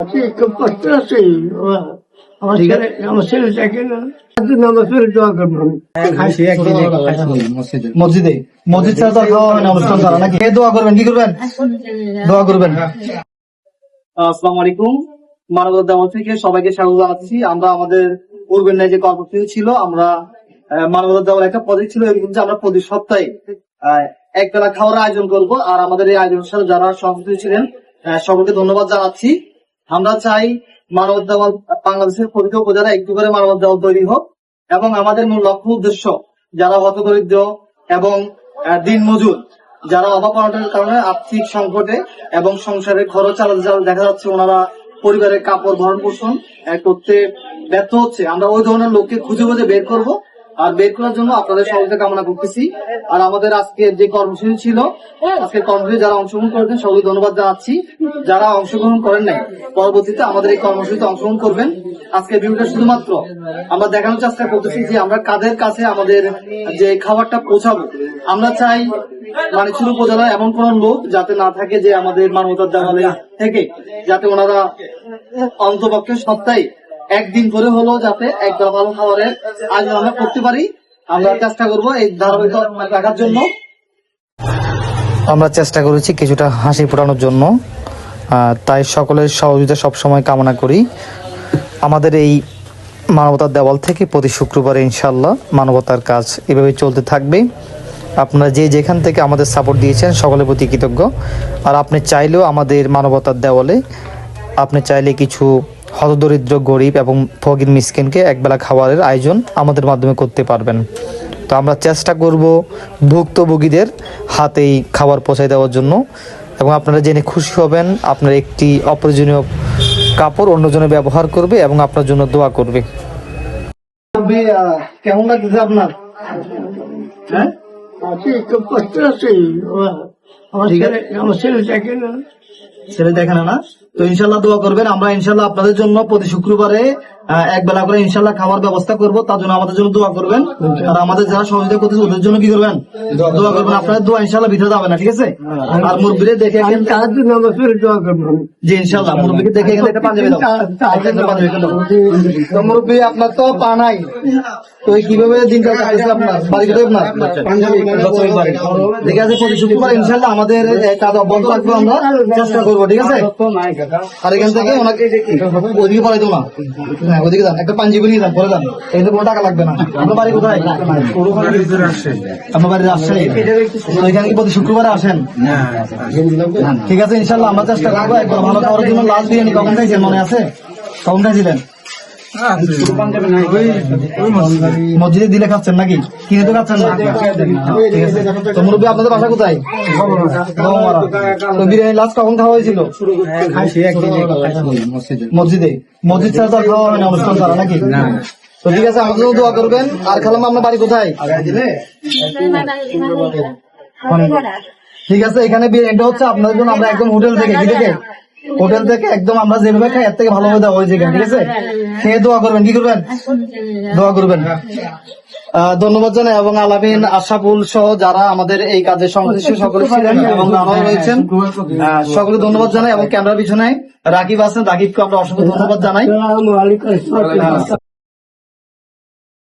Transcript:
আছি, খুব কষ্ট আছে। আমার ছেলে আমার ছেলেটাকে না। তার জন্য দোয়া করবেন মসজিদে। মসজিদ। ছাড়া তো খাওয়া হয় না অনুষ্ঠান ছাড়া নাকি? কে দোয়া করবেন কি করবেন? দোয়া করবেন। আসসালামু আলাইকুম। মানবতা দেওয়া থেকে সবাইকে স্বাগত জানাচ্ছি। আমরা আমাদের পূর্বের যে কর্মসূচি ছিল। আমরা আহ, মানবতা দেওয়ার একটা প্রজেক্ট ছিল। এরকম যে আমরা প্রতি সপ্তাহে এক বেলা খাওয়ার আয়োজন করব। আর আমাদের এই আয়োজনের সাথে যারা সভাপতি ছিলেন আহ, সকলকে ধন্যবাদ জানাচ্ছি। আমরা চাই মানব দেওয়াল বাংলাদেশের প্রতিটি উপজেলা একটু করে মানব দেওয়াল তৈরি হোক এবং আমাদের মূল লক্ষ্য উদ্দেশ্য যারা হতদরিদ্র এবং আহ, দিনমজুর যারা অভাব অনটনের কারণে আর্থিক সংকটে এবং সংসারের খরচ চালাতে দেখা যাচ্ছে ওনারা পরিবারের কাপড় ভরণ পোষণ করতে ব্যর্থ হচ্ছে। আমরা ওই ধরনের লোককে খুঁজে খুঁজে বের করব। আর বের করার জন্য আপনাদের সহযোগিতা কামনা করতেছি। আর আমাদের আজকে যে কর্মসূচি ছিল আজকে কর্মসূচি যারা অংশগ্রহণ করেছেন সবাই ধন্যবাদ জানাচ্ছি। যারা অংশগ্রহণ করেন নাই, পরবর্তীতে আমাদের এই কর্মসূচিতে অংশগ্রহণ করবেন। আজকে ভিডিওটা শুধুমাত্র আমরা দেখানোর চেষ্টা করতেছি যে আমরা কাদের কাছে আমাদের যে খাবারটা পৌঁছাবো। আমরা চাই মানিকচুর উপজেলায় এমন কোন লোক যাতে না থাকে যে আমাদের মানবতার দেওয়ালে থেকে, যাতে ওনারা অন্তপক্ষে সপ্তাহে একদিন করে হলেও যাতে একটা ভালো খাবারের আয়োজন আমরা করতে পারি। আমরা চেষ্টা করব এই ধারাবাহিক রাখার জন্য। আমরা চেষ্টা করেছি কিছুটা হাসি ফোটানোর জন্য। তাই সকলের সহযোগিতা সবসময় কামনা করি। আমাদের এই মানবতার দেওয়াল থেকে প্রতি শুক্রবারে ইনশাল্লাহ মানবতার কাজ এভাবে চলতে থাকবে। আপনারা যে যেখান থেকে আমাদের সাপোর্ট দিয়েছেন সকলের প্রতি কৃতজ্ঞ। আর আপনি চাইলেও আমাদের মানবতার দেওয়ালে, আপনি চাইলে কিছু হতদরিদ্র, গরিব এবং ফকির মিসকিনকে একবেলা খাবারের আয়োজন আমাদের মাধ্যমে করতে পারবেন। তো আমরা চেষ্টা করব ভুক্তভোগীদের হাতেই খাবার পৌঁছায় দেওয়ার জন্য। এবং আপনারা জেনে খুশি হবেন, আপনার একটি অপ্রয়োজনীয় কাপড় অন্যজনে ব্যবহার করবে এবং আপনার জন্য দোয়া করবে। কেমন লাগতেছে আপনার? হ্যাঁ? কষ্ট আছে। আমার ছেলে আমার ছেলেটাকে না। ছেলে দেখে না না? তো ইনশাল্লাহ দোয়া করবেন। আমরা ইনশাল্লাহ আপনাদের জন্য প্রতি শুক্রবারে এক বেলা করে ইনশাল্লাহ খাবার ব্যবস্থা করব তার জন্য আমাদের জন্য দোয়া করবেন। আর আমাদের যারা সহযোগিতা করতেছে ওদের জন্য কি করবেন? দোয়া করবেন। আপনাদের দোয়া ইনশাল্লাহ ভিতরে যাবে না ঠিক আছে? আর মুরব্বীরে দেখে জি ইনশাল্লাহ। মুরব্বীকে দেখে একটা পাঞ্জাবি মুরব্বী আপনার তো পা নাই। তো কীভাবে দিনটা আপনার? বাড়ি আপনার? ঠিক আছে প্রতি শুক্রবার ইনশাল্লাহ আমাদের এই কাজ অব্যাহত রাখব আমরা চেষ্টা করব ঠিক আছে? আর এখান থেকে ওনাকে ওদিকে পড়াই দেবো না। ওদিকে যান, একটা নিয়ে যান, পরে যান। কোনো টাকা লাগবে না। আপনার বাড়ি কোথায়? আপনার বাড়ি রাজশাহী। ওইখানে কি প্রতি শুক্রবার আসেন? ঠিক আছে, ইনশাল্লাহ আমরা চেষ্টা করব একবার ভালো খাওয়ার জন্য লাস্ট বিরিয়ানি কখন খাইছেন মনে আছে? কখন খাইছিলেন মসজিদে দিলে খাচ্ছেন নাকি? কিনে তো খাচ্ছেন না। তো মুরব্বী আপনাদের বাসা কোথায়? তো বিরিয়ানি লাস্ট কখন খাওয়া হয়েছিল? মসজিদে। মসজিদ ছাড়া তো আর খাওয়া হয় না অনুষ্ঠান ছাড়া নাকি? তো ঠিক আছে আমাদের জন্য দোয়া করবেন। আর খালাম আপনার বাড়ি কোথায়? ঠিক আছে এখানে বিরিয়ানিটা হচ্ছে আপনাদের জন্য আমরা একদম হোটেল থেকে কি থেকে? হোটেল থেকে একদম আমরা যেভাবে খাই এর থেকে ভালোভাবে দেওয়া হয়েছে ঠিক আছে? খেয়ে দোয়া করবেন কি করবেন? দোয়া করবেন। ধন্যবাদ জানাই এবং আলামিন আশাফুল সহ যারা আমাদের এই কাজে সংশ্লিষ্ট সকলে ছিলেন এবং তারাও রয়েছেন। সকলে ধন্যবাদ জানাই এবং ক্যামেরার পিছনে রাকিব আছেন। রাকিবকে আমরা অসংখ্য ধন্যবাদ জানাই।